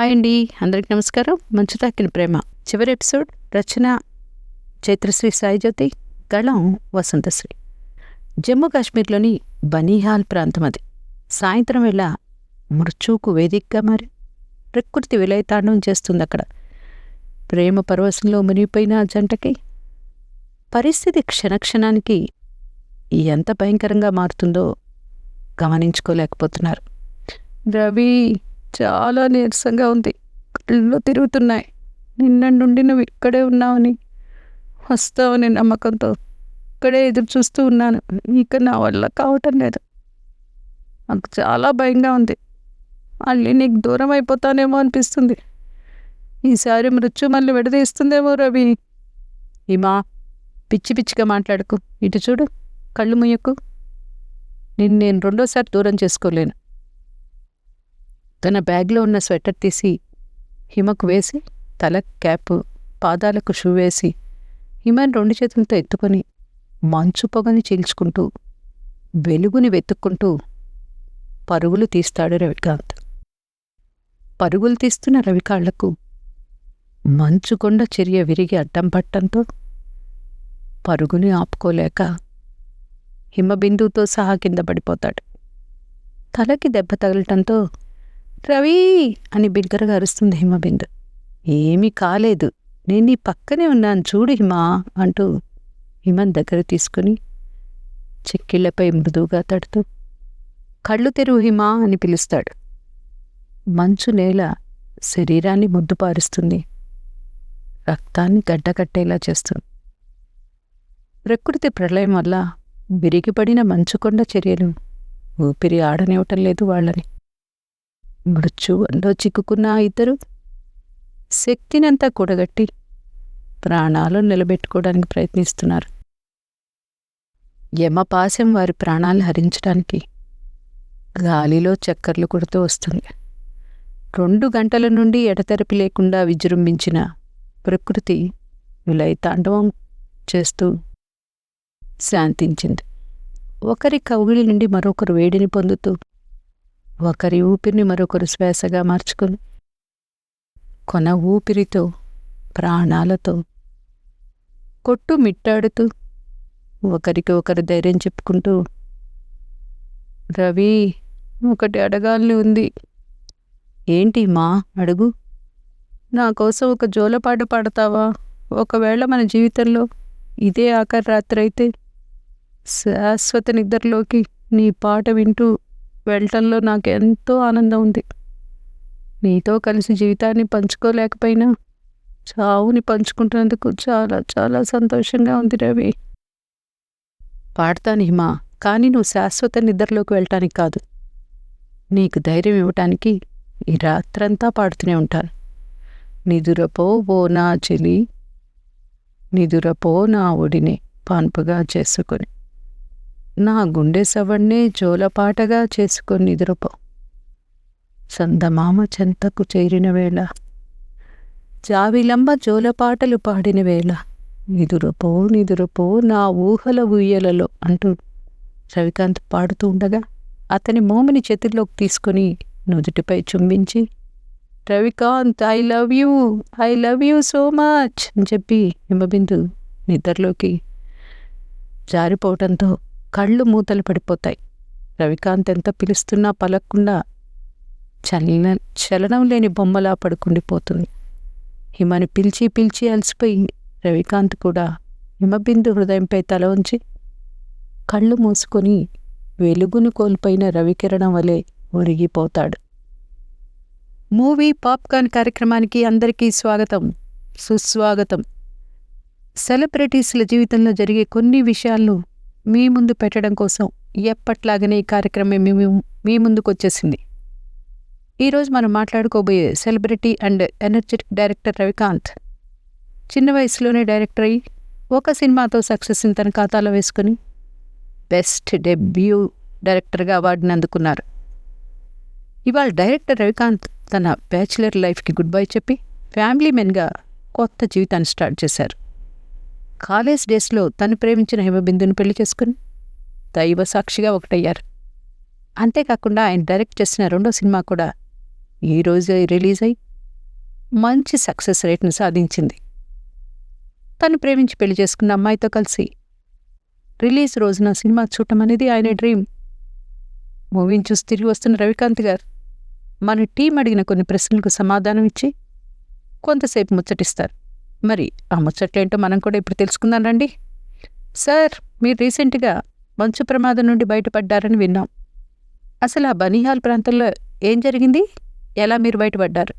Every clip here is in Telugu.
హాయ్ అండి అందరికి నమస్కారం. మంచు తాకిన ప్రేమ. చివరి ఎపిసోడ్ రచన చైత్రశ్రీ సాయిజ్యోతి గళం వసంతశ్రీ. జమ్మూ కాశ్మీర్లోని బనీహాల్ ప్రాంతం అది. సాయంత్రం వేళ మృత్యువుకు వేదికగా మారి ప్రకృతి విలయతాండం చేస్తుంది అక్కడ. ప్రేమ పరవశంలో మునిగిపోయిన జంటకి పరిస్థితి క్షణక్షణానికి ఎంత భయంకరంగా మారుతుందో గమనించుకోలేకపోతున్నారు. రవి చాలా నీరసంగా ఉంది. కళ్ళు తిరుగుతున్నాయి. నిన్న నుండి నువ్వు ఇక్కడే ఉన్నావని వస్తావని నమ్మకంతో ఇక్కడే ఎదురు చూస్తూ ఉన్నాను. ఇక నా వల్ల కావటం లేదు. నాకు చాలా భయంగా ఉంది. మళ్ళీ నీకు దూరం అయిపోతానేమో అనిపిస్తుంది. ఈసారి మృత్యు మళ్ళీ విడదీస్తుందేమో రవి. ఈమా పిచ్చి పిచ్చిగా మాట్లాడుకు. ఇటు చూడు కళ్ళు ముయ్యకు నిన్ను నేను రెండోసారి దూరం చేసుకోలేను. తన బ్యాగ్లో ఉన్న స్వెటర్ తీసి హిమకు వేసి తల క్యాప్ పాదాలకు షూ వేసి హిమని రెండు చేతులతో ఎత్తుకొని మంచు పొగని చీల్చుకుంటూ వెలుగుని వెతుక్కుంటూ పరుగులు తీస్తాడు రవికాంత్. పరుగులు తీస్తున్న రవికాళ్ళకు మంచుకొండ చర్య విరిగి అడ్డం పట్టంతో పరుగుని ఆపుకోలేక హిమబిందువుతో సహా కింద పడిపోతాడు. తలకి దెబ్బ తగలటంతో రవి అని బిగ్గరగా అరుస్తుంది హిమబిందు. ఏమీ కాలేదు. నేను నీ పక్కనే ఉన్నాను చూడు హిమా అంటూ హిమన్ దగ్గర తీసుకుని చెక్కిళ్ళపై మృదువుగా తడుతూ కళ్ళు తెరువు హిమా అని పిలుస్తాడు. మంచు నేల శరీరాన్ని ముద్దుపారుస్తుంది రక్తాన్ని గడ్డకట్టేలా చేస్తుంది. ప్రకృతి ప్రళయం వల్ల విరిగిపడిన మంచుకొండ చర్యలు ఊపిరి ఆడనివ్వటం లేదు వాళ్ళని. మృత్యువంలో చిక్కుకున్న ఆ ఇద్దరు శక్తినంతా కూడగట్టి ప్రాణాలు నిలబెట్టుకోవడానికి ప్రయత్నిస్తున్నారు. యమపాశం వారి ప్రాణాలు హరించడానికి గాలిలో చక్కర్లు కొడుతూ వస్తుంది. రెండు గంటల నుండి ఎడతెరపి లేకుండా విజృంభించిన ప్రకృతి విలయతాండవం చేస్తూ శాంతించింది. ఒకరి కవుగిలి నుండి మరొకరు వేడిని పొందుతూ ఒకరి ఊపిరిని మరొకరు శ్వాసగా మార్చుకుని కొన ఊపిరితో ప్రాణాలతో కొట్టు మిట్టాడుతూ ఒకరికి ఒకరు ధైర్యం చెప్పుకుంటూ రవి ఒకటి అడగాలని ఉంది. ఏంటి మా అడుగు. నా కోసం ఒక జోలపాట పాడతావా? ఒకవేళ మన జీవితంలో ఇదే ఆఖరి రాత్రి అయితే శాశ్వత నిద్రలోకి నీ పాట వింటూ వెళ్ళటంలో నాకు ఎంతో ఆనందం ఉంది నీతో కలిసి జీవితాన్ని పంచుకోలేకపోయినా చావుని పంచుకుంటున్నందుకు చాలా చాలా సంతోషంగా ఉంది రవి. పాడతాను హిమా కానీ నువ్వు శాశ్వత నిద్రలోకి వెళ్ళటానికి కాదు. నీకు ధైర్యం ఇవ్వటానికి ఈ రాత్రంతా పాడుతూనే ఉంటాను. నిదురపో ఓ నా చెలి నిదురపో నా ఒడిని పాన్పుగా చేసుకొని. నా గుండె సవణ్ణే జోలపాటగా చేసుకొని నిద్రపో. సందమామ చెంతకు చేరిన వేళ. జావిలంబ జోలపాటలు పాడిన వేళ. నిదురపో నిదురపో నా ఊహల ఊయ్యలలో అంటూ రవికాంత్ పాడుతూ ఉండగా అతని మోమిని చేతుల్లోకి తీసుకొని నుదుటిపై చుంబించి Ravikant I love you I love you so much అని చెప్పి హిమబిందు నిద్రలోకి జారిపోవటంతో కళ్ళు మూతలు పడిపోతాయి. రవికాంత్ ఎంత పిలుస్తున్నా పలక్కుండా చలన చలనం లేని బొమ్మలా పడుకుండిపోతుంది. హిమని పిలిచి పిలిచి అలసిపోయి రవికాంత్ కూడా హిమబిందు హృదయంపై తల ఉంచి కళ్ళు మూసుకొని వెలుగును కోల్పోయిన రవికిరణం వలె ఒరిగిపోతాడు. మూవీ పాప్కార్న్ కార్యక్రమానికి అందరికీ స్వాగతం. సుస్వాగతం. సెలబ్రిటీస్ల జీవితంలో జరిగే కొన్ని విషయాలను మీ ముందు పెట్టడం కోసం ఎప్పట్లాగనే ఈ కార్యక్రమం మీ మీ ముందుకు వచ్చేసింది ఈరోజు మనం మాట్లాడుకోబోయే celebrity and energetic director Ravikant. చిన్న వయసులోనే డైరెక్టర్ అయ్యి ఒక సినిమాతో సక్సెస్ని తన ఖాతాలో వేసుకుని బెస్ట్ డెబ్యూ డైరెక్టర్గా అవార్డుని అందుకున్నారు. ఇవాళ డైరెక్టర్ రవికాంత్ తన బ్యాచిలర్ లైఫ్కి గుడ్ బై చెప్పి ఫ్యామిలీ మెన్గా కొత్త జీవితాన్ని స్టార్ట్ చేశారు. కాలేజ్ డేస్లో తను ప్రేమించిన హిమబిందుని పెళ్ళి చేసుకుని దైవ సాక్షిగా ఒకటయ్యారు. అంతేకాకుండా ఆయన డైరెక్ట్ చేసిన రెండో సినిమా కూడా ఈ రిలీజ్ అయి మంచి సక్సెస్ రేట్ను సాధించింది. తను ప్రేమించి పెళ్ళి చేసుకున్న అమ్మాయితో కలిసి రిలీజ్ రోజున సినిమా చూడటం అనేది ఆయన డ్రీమ్. మూవీని చూసి తిరిగి వస్తున్న రవికాంత్ గారు మన టీం అడిగిన కొన్ని ప్రశ్నలకు సమాధానం ఇచ్చి కొంతసేపు ముచ్చటిస్తారు. మరి ఆ ముచ్చట్లేంటో మనం కూడా ఇప్పుడు తెలుసుకుందాం రండి. సార్ మీరు రీసెంట్గా మంచు ప్రమాదం నుండి బయటపడ్డారని విన్నాం. అసలు ఆ బనిహాల్ ప్రాంతంలో ఏం జరిగింది? ఎలా మీరు బయటపడ్డారు?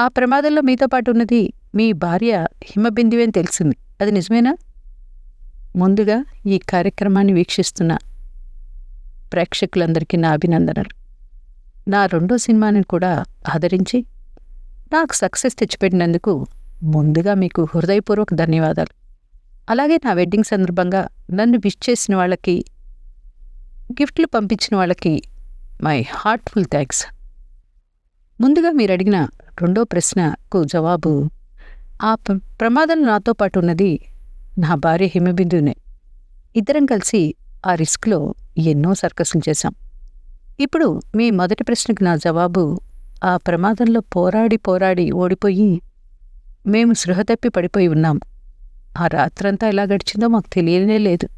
ఆ ప్రమాదంలో మీతో పాటు ఉన్నది మీ భార్య హిమబిందువే అని తెలిసింది. అది నిజమేనా? ముందుగా ఈ కార్యక్రమాన్ని వీక్షిస్తున్న ప్రేక్షకులందరికీ నా అభినందనలు. నా రెండో సినిమాని కూడా ఆదరించి నాకు సక్సెస్ తెచ్చిపెట్టినందుకు ముందుగా మీకు హృదయపూర్వక ధన్యవాదాలు. అలాగే నా వెడ్డింగ్ సందర్భంగా నన్ను విష్ చేసిన వాళ్ళకి గిఫ్ట్లు పంపించిన వాళ్ళకి మై హార్ట్ఫుల్ థ్యాంక్స్. ముందుగా మీరు అడిగిన రెండో ప్రశ్నకు జవాబు ఆ ప్రమాదం నాతో పాటు ఉన్నది నా భార్య హిమబిందునే. ఇద్దరం కలిసి ఆ రిస్క్లో ఎన్నో సర్కస్లు చేశాం. ఇప్పుడు మీ మొదటి ప్రశ్నకు నా జవాబు ఆ ప్రమాదంలో పోరాడి పోరాడి ఓడిపోయి మేము సృహ తప్పి పడిపోయి ఉన్నాం. ఆ రాత్రంతా ఎలా గడిచిందో మాకు తెలియనే లేదు.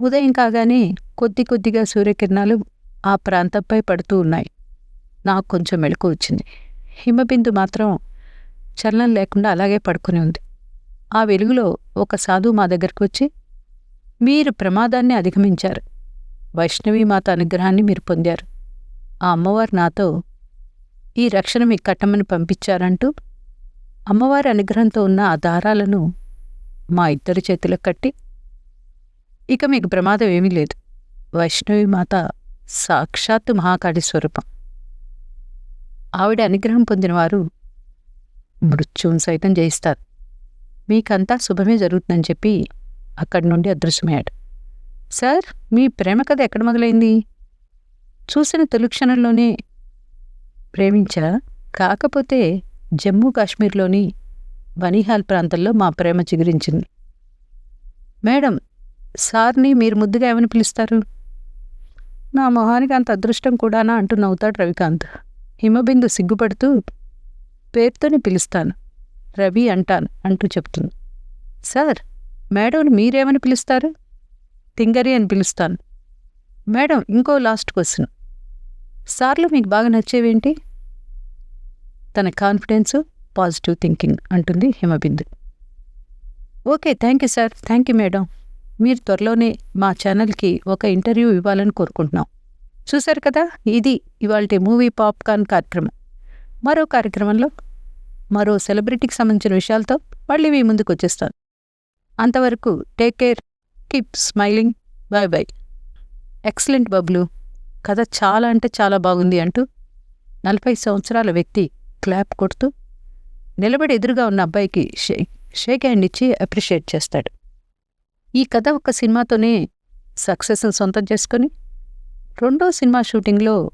ఉదయం కాగానే కొద్ది కొద్దిగా సూర్యకిరణాలు ఆ ప్రాంతంపై పడుతూ ఉన్నాయి. నాకు కొంచెం మెలకు వచ్చింది. హిమబిందు మాత్రం చలనం లేకుండా అలాగే పడుకుని ఉంది. ఆ వెలుగులో ఒక సాధువు మా దగ్గరికి వచ్చి మీరు ప్రమాదాన్ని అధిగమించారు. వైష్ణవీమాత అనుగ్రహాన్ని మీరు పొందారు. ఆ అమ్మవారు నాతో ఈ రక్షణ మీకు కట్టమని పంపించారంటూ అమ్మవారి అనుగ్రహంతో ఉన్న ఆ దారాలను మా ఇద్దరి చేతులకు కట్టి ఇక మీకు ప్రమాదం ఏమీ లేదు. వైష్ణవీమాత సాక్షాత్తు మహాకాళి స్వరూపం. ఆవిడ అనుగ్రహం పొందినవారు మృత్యువును సైతం జయిస్తారు. మీకంతా శుభమే జరుగుతుందని చెప్పి అక్కడి నుండి అదృశ్యమయ్యాడు. సార్ మీ ప్రేమ కథ ఎక్కడ మొదలైంది? చూసిన తొలి క్షణంలోనే ప్రేమించా? కాకపోతే జమ్మూ కాశ్మీర్లోని బనీహాల్ ప్రాంతంలో మా ప్రేమ చిగురించింది. మేడం సార్ని మీరు ముద్దుగా ఏమని పిలుస్తారు? నా మొహానికి అంత అదృష్టం కూడానా అంటూ నవ్వుతాడు రవికాంత్. హిమబిందు సిగ్గుపడుతూ పేరుతోనే పిలుస్తాను రవి అంటాను అంటూ చెప్తుంది. సార్ మేడంని మీరేమని పిలుస్తారు? తింగరి అని పిలుస్తాను. మేడం ఇంకో లాస్ట్ క్వశ్చన్. సార్లు మీకు బాగా నచ్చేవేంటి? తన కాన్ఫిడెన్సు పాజిటివ్ థింకింగ్ అంటుంది Himabindu. Okay thank you sir. Thank you madam. మీరు త్వరలోనే మా ఛానల్కి ఒక ఇంటర్వ్యూ ఇవ్వాలని కోరుకుంటున్నాం. చూశారు కదా ఇది ఇవాళ మూవీ పాప్కార్న్ కార్యక్రమం. మరో కార్యక్రమంలో మరో సెలబ్రిటీకి సంబంధించిన విషయాలతో మళ్ళీ మీ ముందుకు వచ్చేస్తాను. అంతవరకు take care keep smiling bye bye excellent Bablu. కథ చాలా అంటే చాలా బాగుంది అంటూ నలభై సంవత్సరాల వ్యక్తి క్లాప్ కొడుతూ నిలబడి ఎదురుగా ఉన్న అబ్బాయికి షేక్ షేక్ హ్యాండ్ ఇచ్చి అప్రిషియేట్ చేస్తాడు. ఈ కథ ఒక సినిమాతోనే సక్సెస్ని సొంతం చేసుకొని రెండో సినిమా షూటింగ్లో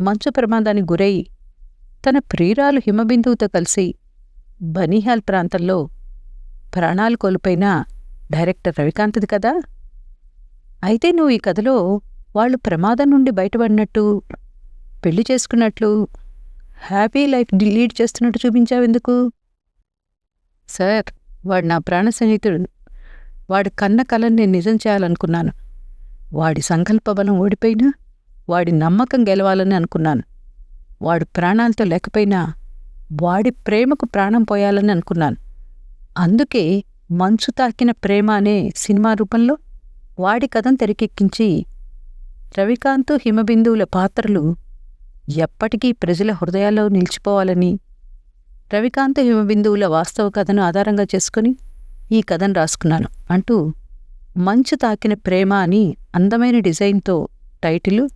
మంచు ప్రమాదానికి గురై తన ప్రియురాలు హిమబిందువుతో కలిసి బనీహాల్ ప్రాంతంలో ప్రాణాలు కోల్పోయిన డైరెక్టర్ రవికాంత్ది కదా? అయితే నువ్వు ఈ కథలో వాళ్ళు ప్రమాదం నుండి బయటపడినట్టు పెళ్ళి చేసుకున్నట్లు హ్యాపీ లైఫ్ డిలీట్ చేస్తున్నట్టు చూపించావెందుకు సార్ వాడు నా ప్రాణ స్నేహితుడు. వాడి కన్న కలను నేను నిజం చేయాలనుకున్నాను. వాడి సంకల్ప బలం ఓడిపోయినా వాడి నమ్మకం గెలవాలని అనుకున్నాను. వాడు ప్రాణాలతో లేకపోయినా వాడి ప్రేమకు ప్రాణం పోయాలని అనుకున్నాను. అందుకే మంచు తాకిన ప్రేమ అనే సినిమా రూపంలో వాడి కథను తెరకెక్కించి రవికాంత్ హిమబిందువుల పాత్రలు ఎప్పటికీ ప్రజల హృదయాల్లో నిలిచిపోవాలని రవికాంత్ హిమబిందువుల వాస్తవ కథను ఆధారంగా చేసుకుని ఈ కథను రాసుకున్నాను అంటూ మంచు తాకిన ప్రేమ అని అందమైన డిజైన్తో టైటిలు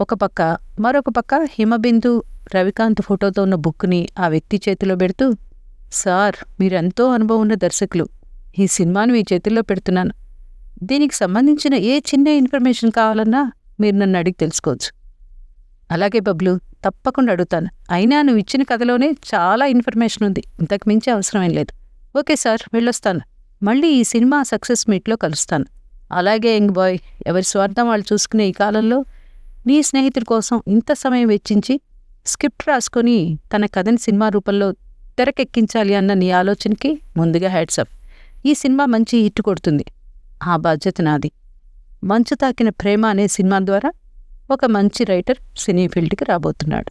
ఒక పక్క మరొక పక్క హిమబిందు రవికాంత్ ఫోటోతో ఉన్న బుక్ని ఆ వ్యక్తి చేతిలో పెడుతూ సార్ మీరెంతో అనుభవం ఉన్న దర్శకులు. ఈ సినిమాను మీ చేతుల్లో పెడుతున్నాను. దీనికి సంబంధించిన ఏ చిన్న ఇన్ఫర్మేషన్ కావాలన్నా మీరు నన్ను అడిగి తెలుసుకోవచ్చు. అలాగే బబ్లు తప్పకుండా అడుగుతాను. అయినా నువ్వు ఇచ్చిన కథలోనే చాలా ఇన్ఫర్మేషన్ ఉంది. ఇంతకు మించి అవసరమేం లేదు. ఓకే సార్ వెళ్ళొస్తాను. మళ్ళీ ఈ సినిమా సక్సెస్ మీట్లో కలుస్తాను. అలాగే యంగ్ బాయ్ ఎవరి స్వార్థం వాళ్ళు చూసుకునే ఈ కాలంలో నీ స్నేహితుడి కోసం ఇంత సమయం వెచ్చించి స్క్రిప్ట్ రాసుకొని తన కథని సినిమా రూపంలో తెరకెక్కించాలి అన్న నీ ఆలోచనకి ముందుగా హ్యాట్సప్ ఈ సినిమా మంచి హిట్ కొడుతుంది. ఆ బాధ్యత నాది. మంచు తాకిన ప్రేమ అనే సినిమా ద్వారా ఒక మంచి రైటర్ సినీ ఫీల్డ్కి రాబోతున్నాడు.